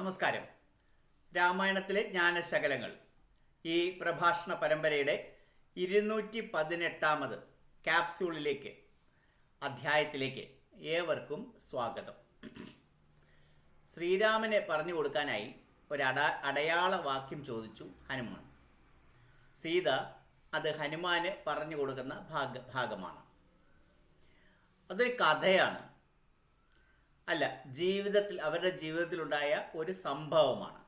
നമസ്കാരം. രാമായണത്തിലെ ജ്ഞാനശകലങ്ങൾ. ഈ പ്രഭാഷണ പരമ്പരയുടെ ഇരുന്നൂറ്റി പതിനെട്ടാമത് ക്യാപ്സ്യൂളിലേക്ക് അധ്യായത്തിലേക്ക് ഏവർക്കും സ്വാഗതം. ശ്രീരാമനെ പറഞ്ഞു കൊടുക്കാനായി ഒരു അട അടയാള വാക്യം ചോദിച്ചു ഹനുമാൻ. സീത അത് ഹനുമാന് പറഞ്ഞു കൊടുക്കുന്ന ഭാഗ ഭാഗമാണ്. അതൊരു കഥയാണ്. അല്ല ജീവിതത്തിൽ അവരുടെ ജീവിതത്തിലുണ്ടായ ഒരു സംഭവമാണ്.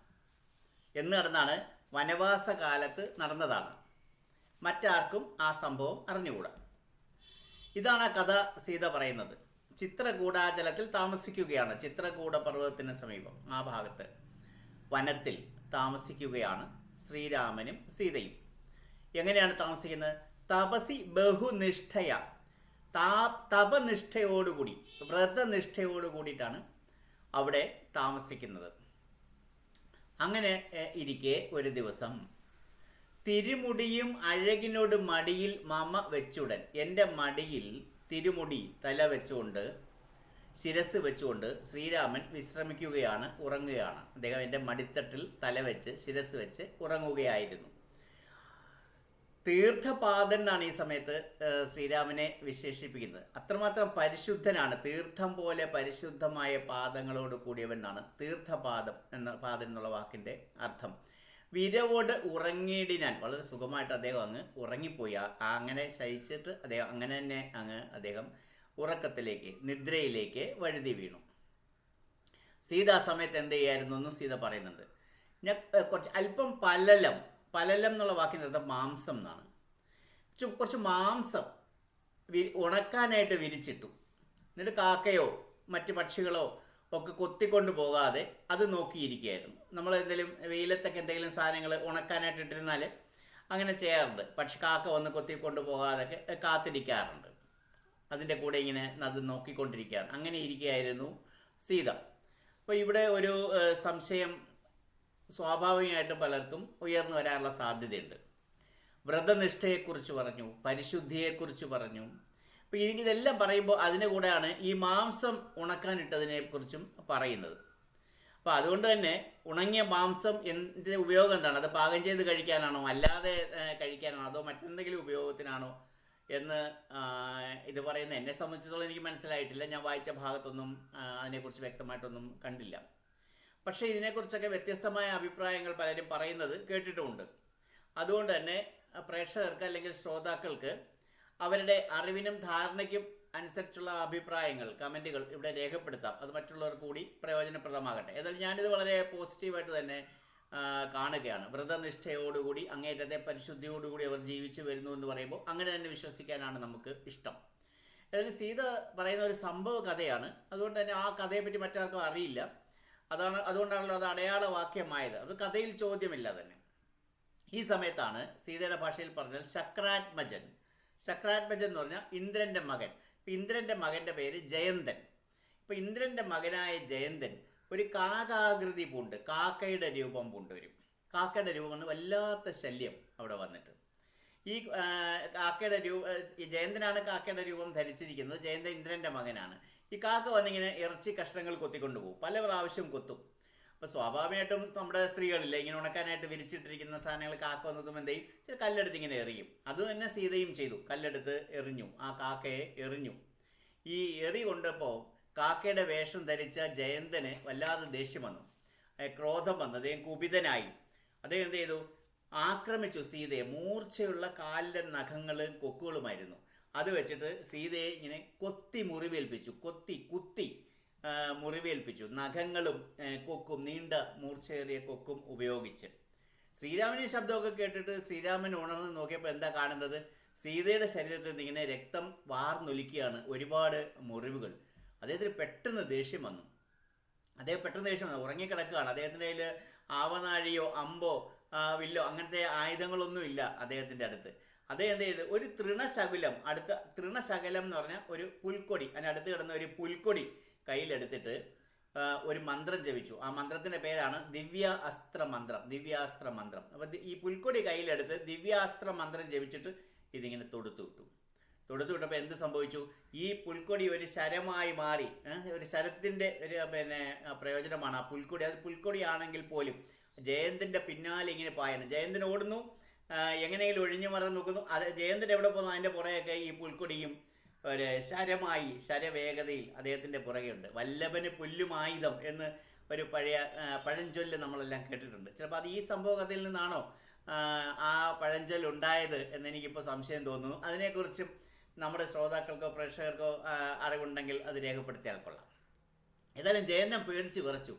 എന്ന് നടന്നാണ് വനവാസ കാലത്ത് നടന്നതാണ്. മറ്റാർക്കും ആ സംഭവം അറിഞ്ഞുകൂടാ. ഇതാണ് ആ കഥ സീത പറയുന്നത്. ചിത്രകൂടാചലത്തിൽ താമസിക്കുകയാണ്. ചിത്രകൂട പർവതത്തിന് സമീപം ആ ഭാഗത്ത്. വനത്തിൽ താമസിക്കുകയാണ് ശ്രീരാമനും സീതയും. എങ്ങനെയാണ് താമസിക്കുന്നത്? തപസി ബഹുനിഷ്ഠയ. താ തപനിഷ്ഠയോടുകൂടി വ്രതനിഷ്ഠയോട് കൂടിയിട്ടാണ് അവിടെ താമസിക്കുന്നത്. അങ്ങനെ ഇരിക്കെ ഒരു ദിവസം തിരുമുടിയും അഴകിനോട് മടിയിൽ മമ വെച്ചുടൻ എന്റെ മടിയിൽ തിരുമുടി തല വെച്ചുകൊണ്ട് ശിരസ് വെച്ചുകൊണ്ട് ശ്രീരാമൻ വിശ്രമിക്കുകയാണ് ഉറങ്ങുകയാണ്. അദ്ദേഹം എന്റെ മടിത്തട്ടിൽ തല വെച്ച് ശിരസ് വെച്ച് ഉറങ്ങുകയായിരുന്നു. തീർത്ഥപാദൻ എന്നാണ് ഈ സമയത്ത് ശ്രീരാമനെ വിശേഷിപ്പിക്കുന്നത്. അത്രമാത്രം പരിശുദ്ധനാണ് തീർത്ഥം പോലെ പരിശുദ്ധമായ പാദങ്ങളോട് കൂടിയവൻ എന്നാണ് തീർത്ഥപാദം എന്ന പാദൻ എന്നുള്ള വാക്കിന്റെ അർത്ഥം. വിരവോട് ഉറങ്ങിയിടിനാൻ വളരെ സുഖമായിട്ട് അദ്ദേഹം അങ്ങ് ഉറങ്ങിപ്പോയി. അങ്ങനെ ശയിച്ചിട്ട് അദ്ദേഹം അങ്ങനെ തന്നെ അങ്ങ് അദ്ദേഹം ഉറക്കത്തിലേക്ക് നിദ്രയിലേക്ക് വഴുതി വീണു. സീത സമയത്ത് എന്ത് ചെയ്യായിരുന്നു എന്നും സീത പറയുന്നുണ്ട്. ഞാൻ കുറച്ച് അല്പം പലലം പലലം എന്നുള്ള വാക്കിന്റെ അർത്ഥം മാംസം എന്നാണ്. കുറച്ച് മാംസം ഉണക്കാനായിട്ട് വിരിച്ചിട്ടു. എന്നിട്ട് കാക്കയോ മറ്റ് പക്ഷികളോ ഒക്കെ കൊത്തിക്കൊണ്ട് പോകാതെ അത് നോക്കിയിരിക്കുകയായിരുന്നു. നമ്മൾ എന്തെങ്കിലും വെയിലത്തൊക്കെ എന്തെങ്കിലും സാധനങ്ങൾ ഉണക്കാനായിട്ട് ഇട്ടിരുന്നാൽ അങ്ങനെ ചെയ്യാറുണ്ട്. പക്ഷെ കാക്ക വന്ന് കൊത്തിക്കൊണ്ട് പോകാതൊക്കെ കാത്തിരിക്കാറുണ്ട്. അതിന്റെ കൂടെ ഇങ്ങനെ അത് നോക്കിക്കൊണ്ടിരിക്കുകയാണ്. അങ്ങനെ ഇരിക്കുകയായിരുന്നു സീത. അപ്പോൾ ഇവിടെ ഒരു സംശയം സ്വാഭാവികമായിട്ടും പലർക്കും ഉയർന്നു വരാനുള്ള സാധ്യതയുണ്ട്. വ്രതനിഷ്ഠയെക്കുറിച്ച് പറഞ്ഞു പരിശുദ്ധിയെക്കുറിച്ച് പറഞ്ഞു. അപ്പോൾ ഇതെല്ലാം പറയുമ്പോൾ അതിന്റെ കൂടെയാണ് ഈ മാംസം ഉണക്കാനിട്ടതിനെ കുറിച്ചും പറയുന്നത്. അപ്പോൾ അതുകൊണ്ട് തന്നെ ഉണങ്ങിയ മാംസം എന്തിന്റെ ഉപയോഗം എന്താണ്? അത് പാകം ചെയ്ത് കഴിക്കാനാണോ അല്ലാതെ കഴിക്കാനാണോ അതോ മറ്റെന്തെങ്കിലും ഉപയോഗത്തിനാണോ എന്ന് ഇത് പറയുന്നത്? എന്നെ സംബന്ധിച്ചിടത്തോളം എനിക്ക് മനസ്സിലായിട്ടില്ല. ഞാൻ വായിച്ച ഭാഗത്തൊന്നും അതിനെക്കുറിച്ച് വ്യക്തമായിട്ടൊന്നും കണ്ടില്ല. പക്ഷേ ഇതിനെക്കുറിച്ചൊക്കെ വ്യത്യസ്തമായ അഭിപ്രായങ്ങൾ പലരും പറയുന്നത് കേട്ടിട്ടുമുണ്ട്. അതുകൊണ്ട് തന്നെ പ്രേക്ഷകർക്ക് അല്ലെങ്കിൽ ശ്രോതാക്കൾക്ക് അവരുടെ അറിവിനും ധാരണയ്ക്കും അനുസരിച്ചുള്ള അഭിപ്രായങ്ങൾ കമന്റുകൾ ഇവിടെ രേഖപ്പെടുത്താം. അത് മറ്റുള്ളവർക്ക് കൂടി പ്രയോജനപ്രദമാകട്ടെ. എന്നാൽ ഞാനിത് വളരെ പോസിറ്റീവായിട്ട് തന്നെ കാണുകയാണ്. വ്രതനിഷ്ഠയോടുകൂടി അങ്ങേറ്റത്തെ പരിശുദ്ധിയോടുകൂടി അവർ ജീവിച്ചു വരുന്നു എന്ന് പറയുമ്പോൾ അങ്ങനെ തന്നെ വിശ്വസിക്കാനാണ് നമുക്ക് ഇഷ്ടം. അതിന് സീത പറയുന്ന ഒരു സംഭവ കഥയാണ്. അതുകൊണ്ട് തന്നെ ആ കഥയെപ്പറ്റി മറ്റാർക്കും അറിയില്ല. അതാണ് അതുകൊണ്ടാണല്ലോ അത് അടയാളവാക്യമായത്. അത് കഥയിൽ ചോദ്യമില്ല തന്നെ. ഈ സമയത്താണ് സീതയുടെ ഭാഷയിൽ പറഞ്ഞാൽ ശക്രാത്മജൻ. ശക്രാത്മജൻ എന്ന് പറഞ്ഞാൽ ഇന്ദ്രന്റെ മകൻ. ഇപ്പം ഇന്ദ്രന്റെ മകന്റെ പേര് ജയന്തൻ. ഇപ്പം ഇന്ദ്രന്റെ മകനായ ജയന്തൻ ഒരു കാകാകൃതി പൂണ്ട് കാക്കയുടെ രൂപം പൂണ്ടുവരും കാക്കയുടെ രൂപം വന്ന് വല്ലാത്ത ശല്യം അവിടെ വന്നിട്ട്. ഈ കാക്കയുടെ രൂപ ജയന്തനാണ് കാക്കയുടെ രൂപം ധരിച്ചിരിക്കുന്നത്. ജയന്തൻ ഇന്ദ്രന്റെ മകനാണ്. ഈ കാക്ക വന്നിങ്ങനെ ഇറച്ചി കഷ്ണങ്ങൾ കൊത്തിക്കൊണ്ട് പോകും പല പ്രാവശ്യം കൊത്തും. അപ്പോൾ സ്വാഭാവികമായിട്ടും നമ്മുടെ സ്ത്രീകളില്ലേ ഇങ്ങനെ ഉണക്കാനായിട്ട് വിരിച്ചിട്ടിരിക്കുന്ന സാധനങ്ങൾ കാക്ക വന്നതും എന്ത് ചെയ്യും? ചില കല്ലെടുത്ത് ഇങ്ങനെ എറിയും. അത് തന്നെ സീതയും ചെയ്തു. കല്ലെടുത്ത് എറിഞ്ഞു. ആ കാക്കയെ എറിഞ്ഞു. ഈ എറി കൊണ്ടപ്പോൾ കാക്കയുടെ വേഷം ധരിച്ച ജയന്തന് വല്ലാതെ ദേഷ്യം വന്നു. ക്രോധം വന്നു. അദ്ദേഹം കുപിതനായി. അദ്ദേഹം എന്ത് ചെയ്തു? ആക്രമിച്ചു സീതയെ. മൂർച്ചയുള്ള കാലിലെ നഖങ്ങളും കൊക്കുകളുമായിരുന്നു. അത് വെച്ചിട്ട് സീതയെ ഇങ്ങനെ കൊത്തി മുറിവേൽപ്പിച്ചു. കൊത്തി കുത്തി മുറിവേൽപ്പിച്ചു. നഖങ്ങളും കൊക്കും നീണ്ട മൂർച്ചയേറിയ കൊക്കും ഉപയോഗിച്ച്. ശ്രീരാമനെ ശബ്ദമൊക്കെ കേട്ടിട്ട് ശ്രീരാമൻ ഉണർന്ന് നോക്കിയപ്പോൾ എന്താ കാണുന്നത്? സീതയുടെ ശരീരത്തിൽ ഇങ്ങനെ രക്തം വാർന്നൊലിക്കുകയാണ് ഒരുപാട് മുറിവുകൾ. അദ്ദേഹത്തിന് പെട്ടെന്ന് ദേഷ്യം വന്നു. അദ്ദേഹം പെട്ടെന്ന് ദേഷ്യം വന്നു. ഉറങ്ങിക്കിടക്കുകയാണ് അദ്ദേഹത്തിന്റെ കയ്യിൽ ആവനാഴിയോ അമ്പോ വില്ലോ അങ്ങനത്തെ ആയുധങ്ങളൊന്നും ഇല്ല അദ്ദേഹത്തിന്റെ അടുത്ത്. അദ്ദേഹം എന്ത് ചെയ്ത്? ഒരു തൃണശകുലം അടുത്ത തൃണശകലം എന്ന് പറഞ്ഞാൽ ഒരു പുൽക്കൊടി അതിനടുത്ത് കിടന്ന ഒരു പുൽക്കൊടി കയ്യിലെടുത്തിട്ട് ഒരു മന്ത്രം ജപിച്ചു. ആ മന്ത്രത്തിന്റെ പേരാണ് ദിവ്യ അസ്ത്ര മന്ത്രം ദിവ്യാസ്ത്ര മന്ത്രം. അപ്പോൾ ഈ പുൽക്കൊടി കയ്യിലെടുത്ത് ദിവ്യാസ്ത്ര മന്ത്രം ജപിച്ചിട്ട് ഇതിങ്ങനെ തൊടുത്തു വിട്ടു. തൊടുത്തു വിട്ടപ്പോൾ എന്ത് സംഭവിച്ചു? ഈ പുൽക്കൊടി ഒരു ശരമായി മാറി. ഒരു ശരത്തിന്റെ ഒരു പിന്നെ പ്രയോജനമാണ് ആ പുൽക്കൊടി. അത് പുൽക്കൊടിയാണെങ്കിൽ പോലും ജയന്തിന്റെ പിന്നാലെ ഇങ്ങനെ പായണം ജയന്തിന് ഓടുന്നു. എങ്ങനെയെങ്കിലും ഒഴിഞ്ഞു മറന്ന് നോക്കുന്നു അത് ജയന്തൻ എവിടെ പോകുന്നു അതിന്റെ പുറകെയൊക്കെ ഈ പുൽക്കൊടിയും ഒരു ശരമായി ശരവേഗതയിൽ അദ്ദേഹത്തിന്റെ പുറകെയുണ്ട്. വല്ലഭന് പുല്ലുമായുധം എന്ന് ഒരു പഴയ പഴഞ്ചൊല്ല് നമ്മളെല്ലാം കേട്ടിട്ടുണ്ട്. ചിലപ്പോൾ അത് ഈ സംഭവത്തിൽ നിന്നാണോ ആ, പഴഞ്ചൊല്ല് ഉണ്ടായത് എന്ന് എനിക്കിപ്പോൾ സംശയം തോന്നുന്നു. അതിനെക്കുറിച്ചും നമ്മുടെ ശ്രോതാക്കൾക്കോ പ്രേക്ഷകർക്കോ അറിവുണ്ടെങ്കിൽ അത് രേഖപ്പെടുത്തിയാൽ കൊള്ളാം. ഏതായാലും ജയന്തൻ പേടിച്ച് വിറച്ചു.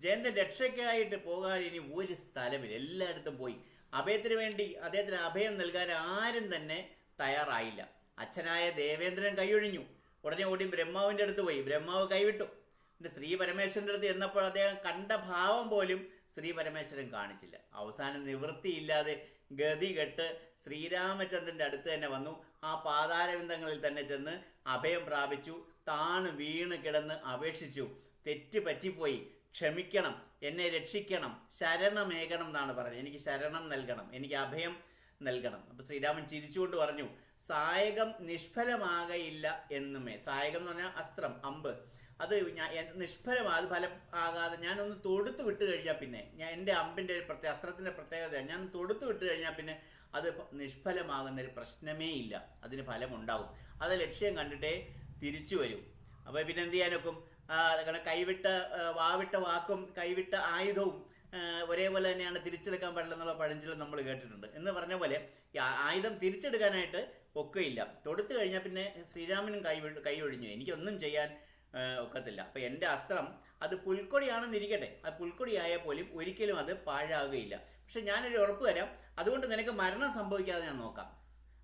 ജയന്തൻ രക്ഷയ്ക്കായിട്ട് പോകാൻ ഇനി ഒരു സ്ഥലമില്ല. എല്ലായിടത്തും പോയി അഭയത്തിന് വേണ്ടി അദ്ദേഹത്തിന് അഭയം നൽകാൻ ആരും തന്നെ തയ്യാറായില്ല. അച്ഛനായ ദേവേന്ദ്രൻ കൈയൊഴിഞ്ഞു. ഉടനെ ഓടി ബ്രഹ്മാവിന്റെ അടുത്ത് പോയി. ബ്രഹ്മാവ് കൈവിട്ടു. പിന്നെ ശ്രീ പരമേശ്വരന്റെ അടുത്ത് എന്നപ്പോൾ അദ്ദേഹം കണ്ട ഭാവം പോലും ശ്രീ പരമേശ്വരൻ കാണിച്ചില്ല. അവസാനം നിവൃത്തിയില്ലാതെ ഗതി കെട്ട് ശ്രീരാമചന്ദ്രന്റെ അടുത്ത് തന്നെ വന്നു. ആ പാതാരവിന്ദങ്ങളിൽ തന്നെ ചെന്ന് അഭയം പ്രാപിച്ചു. താണു വീണ് കിടന്ന് അപേക്ഷിച്ചു. തെറ്റ് പറ്റിപ്പോയി. ക്ഷമിക്കണം എന്നെ രക്ഷിക്കണം ശരണമേകണം എന്നാണ് പറയുന്നത്. എനിക്ക് ശരണം നൽകണം എനിക്ക് അഭയം നൽകണം. അപ്പോൾ ശ്രീരാമൻ ചിരിച്ചുകൊണ്ട് പറഞ്ഞു സായകം നിഷ്ഫലമാകയില്ല എന്നുമേ. സായകം എന്ന് പറഞ്ഞാൽ അസ്ത്രം അമ്പ്. അത് ഞാൻ നിഷ്ഫലമാ അത് ഫലം ആകാതെ ഞാനൊന്ന് തൊടുത്ത് വിട്ട് കഴിഞ്ഞാൽ പിന്നെ ഞാൻ എന്റെ അമ്പിന്റെ ഒരു പ്രത്യേക അസ്ത്രത്തിന്റെ പ്രത്യേകത ഞാൻ തൊടുത്ത് വിട്ട് കഴിഞ്ഞാൽ പിന്നെ അത് നിഷ്ഫലമാകുന്ന ഒരു പ്രശ്നമേ ഇല്ല. അതിന് ഫലമുണ്ടാകും അത് ലക്ഷ്യം കണ്ടിട്ടേ തിരിച്ചു വരും. അപ്പോൾ പിന്നെ എന്ത് ചെയ്യാനൊക്കും കൈവിട്ട വാവിട്ട വാക്കും കൈവിട്ട ആയുധവും ഒരേപോലെ തന്നെയാണ് തിരിച്ചെടുക്കാൻ പാടില്ല എന്നുള്ള പഴഞ്ചൊല്ല് നമ്മൾ കേട്ടിട്ടുണ്ട്. എന്ന് പറഞ്ഞ പോലെ ആയുധം തിരിച്ചെടുക്കാനായിട്ട് ഒക്കെയില്ല. തൊടുത്തു കഴിഞ്ഞാൽ പിന്നെ ശ്രീരാമനും കൈ കൈ ഒഴിഞ്ഞു. എനിക്കൊന്നും ചെയ്യാൻ ഒക്കത്തില്ല. അപ്പൊ എന്റെ അസ്ത്രം അത് പുൽക്കൊടിയാണെന്നിരിക്കട്ടെ അത് പുൽക്കൊടിയായാൽ പോലും ഒരിക്കലും അത് പാഴാകുകയില്ല. പക്ഷെ ഞാനൊരു ഉറപ്പ് തരാം. അതുകൊണ്ട് നിനക്ക് മരണം സംഭവിക്കാതെ ഞാൻ നോക്കാം.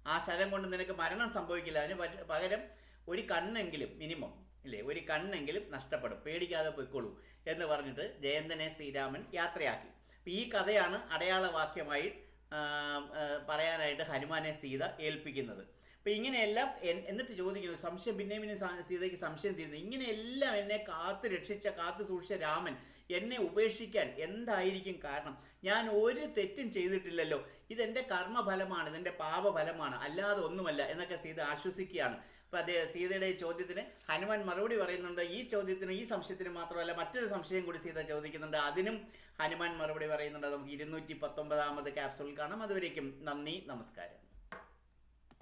ആ ശരം കൊണ്ട് നിനക്ക് മരണം സംഭവിക്കില്ല. അതിന് പകരം ഒരു കണ്ണെങ്കിലും മിനിമം ഇല്ലേ? ഒരു കണ്ണെങ്കിലും നഷ്ടപ്പെടും. പേടിക്കാതെ പൊയ്ക്കോളൂ എന്ന് പറഞ്ഞിട്ട് ജയന്തനെ ശ്രീരാമൻ യാത്രയാക്കി. അപ്പോൾ ഈ കഥയാണ് അടയാളവാക്യമായി പറയാനായിട്ട് ഹനുമാനെ സീത ഏൽപ്പിക്കുന്നത്. അപ്പോൾ ഇങ്ങനെയെല്ലാം എന്നിട്ട് ചോദിക്കുന്നു സംശയം പിന്നെ പിന്നെ സീതയ്ക്ക് സംശയം തീരുന്നു. ഇങ്ങനെയെല്ലാം എന്നെ കാത്തു രക്ഷിച്ച കാത്തു സൂക്ഷിച്ച രാമൻ എന്നെ ഉപേക്ഷിക്കാൻ എന്തായിരിക്കും കാരണം? ഞാൻ ഒരു തെറ്റും ചെയ്തിട്ടില്ലല്ലോ. ഇതെന്റെ കർമ്മഫലമാണ് ഇതെന്റെ പാപഫലമാണ് അല്ലാതെ ഒന്നുമല്ല എന്നൊക്കെ സീത ആശ്വസിക്കുകയാണ്. അപ്പോൾ അതേ സീതയുടെ ചോദ്യത്തിന് ഹനുമാൻ മറുപടി പറയുന്നുണ്ട്. ഈ ചോദ്യത്തിന് ഈ സംശയത്തിന് മാത്രമല്ല മറ്റൊരു സംശയം കൂടി സീത ചോദിക്കുന്നുണ്ട്. അതിനും ഹനുമാൻ മറുപടി പറയുന്നുണ്ട്. നമുക്ക് ഇരുന്നൂറ്റി പത്തൊമ്പതാമത് ക്യാപ്സൂൾ കാണാം. അതുവരേക്കും നന്ദി നമസ്കാരം.